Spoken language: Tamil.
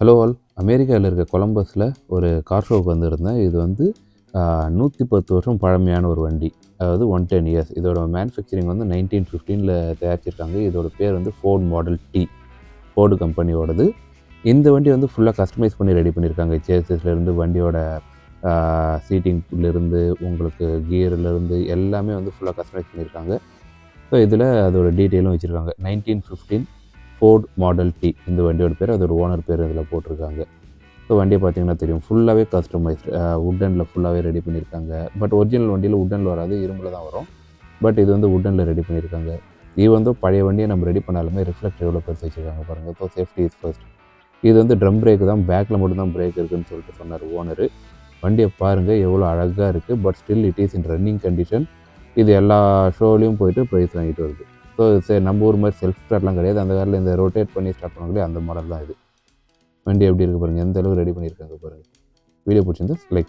ஹலோ ஆல் அமெரிக்காவில் இருக்க கொலம்பஸில் ஒரு கார் ஷோவுக்கு வந்திருந்தேன். இது வந்து நூற்றி பத்து வருஷம் பழமையான ஒரு வண்டி. அதாவது ஒன் டென் இயர்ஸ் இதோட மேனுஃபேக்சரிங் வந்து நைன்டீன் ஃபிஃப்டீனில் தயாரிச்சிருக்காங்க. இதோட பேர் வந்து ஃபோர்ட் மாடல் டி ஃபோர்டு கம்பெனியோடது இந்த வண்டி வந்து ஃபுல்லாக கஸ்டமைஸ் பண்ணி ரெடி பண்ணியிருக்காங்க சேசஸ்லேருந்து வண்டியோட சீட்டிங்லேருந்து உங்களுக்கு கியர்லேருந்து எல்லாமே வந்து ஃபுல்லாக கஸ்டமைஸ் பண்ணியிருக்காங்க ஸோ இதில் அதோட டீட்டெயிலும் வச்சுருக்காங்க. Nineteen fifteen Ford model T இந்த வண்டியோட பேர் அதோட ஓனர் பேர் இதில் போட்டிருக்காங்க. ஸோ வண்டியை பார்த்தீங்கன்னா தெரியும். ஃபுல்லாகவே கஸ்டமைஸ்டு உட்டனில் ஃபுல்லாகவே ரெடி பண்ணியிருக்காங்க பட் ஒரிஜினல் வண்டியில் உட்டனில் வராது இரும்பில் தான் வரும். பட் இது வந்து உட்டனில் ரெடி பண்ணியிருக்காங்க இது வந்து பழைய வண்டியை நம்ம ரெடி பண்ணாலுமே ரிஃப்ளெக்டர் எவ்வளோ பெருசு வச்சுருக்காங்க பாருங்கள் ஸோ சேஃப்டி இஸ் ஃபர்ஸ்ட் இது வந்து ட்ரம் பிரேக் தான். பேக்கில் மட்டும்தான் பிரேக் இருக்குதுன்னு சொல்லிட்டு சொன்னார் ஓனரு வண்டியை பாருங்கள் எவ்வளோ அழகாக இருக்குது but still it is in running condition இது எல்லா ஷோலையும் போயிட்டு ப்ரைஸ் வாங்கிட்டு வருது. ஸோ சரி நம்ம ஊர் மாதிரி செல்ஃப் ஸ்டார்ட்லாம் கிடையாது. அந்த காரில் இந்த ரொட்டேட் பண்ணி ஸ்டார்ட் பண்ணுவாங்களே அந்த மாடல் தான் இது. வண்டி எப்படி இருக்குது பாருங்கள் எந்த அளவுக்கு ரெடி பண்ணியிருக்காங்க பாருங்கள் வீடியோ பிடிச்சிருந்து லைக்